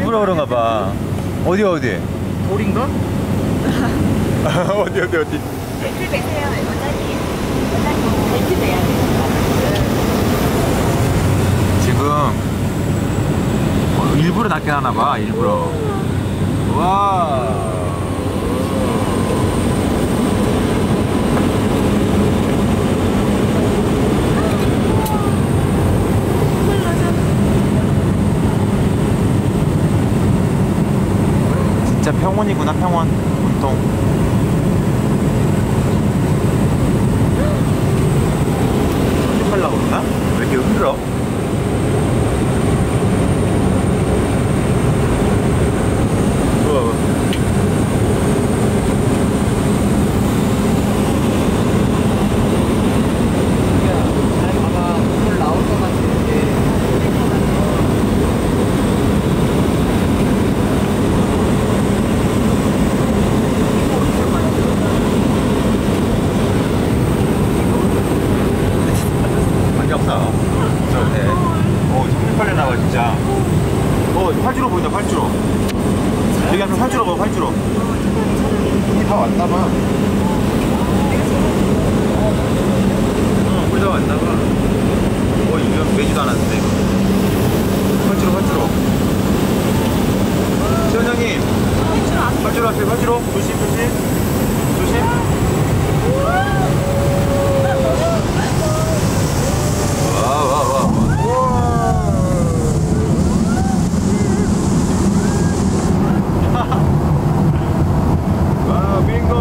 일부러 그런가 봐. 어디 어디? 돌인가? 어디 어디 어디? 벨트 매세요, 원장님. 원장님, 벨트 매야 돼요. 지금 어, 일부러 낮게 하나 봐. 일부러. 와. 진짜 평원이구나 평원 운동 하려고 그러나? 왜 이렇게 흔들어? 우와, 우와. 잘 봐봐. 물 나올 것 같은데. 관계 없다. 저, 네. 어, 정말 빨리 나와, 진짜. 어, 활주로 보인다, 활주로. 여기 한번 활주로 봐, 활주로. 이다 왔나 봐. 어, 우리 다 왔나 봐. 어, 이거 매지도 않았는데, 이거. 활주로, 활주로. 시원장님. 활주로 앞에, 활주로. 조심. 조심. 와, 와, 와. 와, 빙고.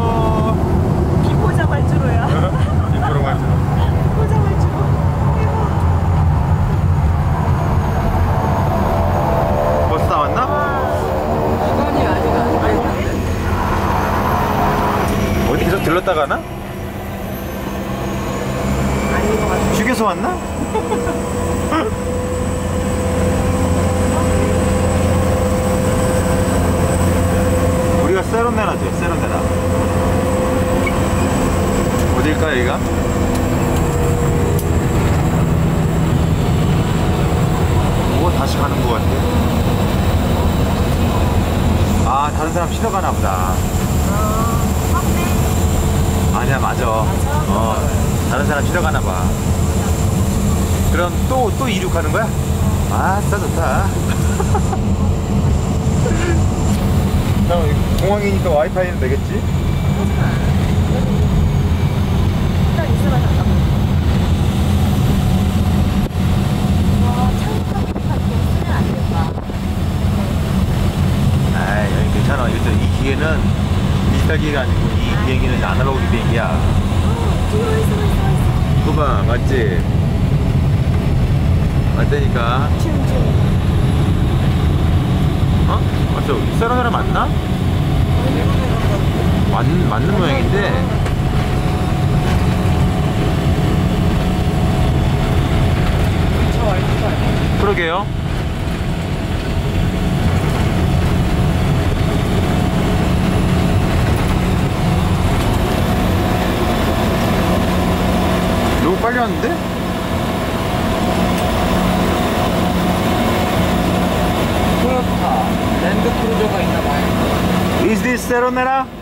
김포자 발주로야. 이쁘로 활주로. 김포자 발주로. 벌써 다 왔나? 시간이 아직 안 됐는데. 어디 계속 들렀다 가나? 휴게소 왔나? 우리가 세론네라죠, 세론네라. 어딜까, 여기가? 오, 다시 가는 것 같아. 아, 다른 사람 쉬러 가나 보다. 아니야 맞아. 어 다른 사람 쉬러 가나 봐. 그럼 또 또 이륙하는 거야? 아싸 좋다. 형 공항이니까 와이파이는 되겠지? 딱 있으면 잠깐만. 와, 창밖에 쓰면 안 된다. 아 여기 괜찮아. 일단 이 기계는 디지털 기계가 아니고 이 비행기는 아날로그 비행기야. 이거 봐 맞지? 맞다니까. 어? 맞죠? 세로나라 맞나? 맞, 맞는 모양인데? 그러게요. Is this Seronera?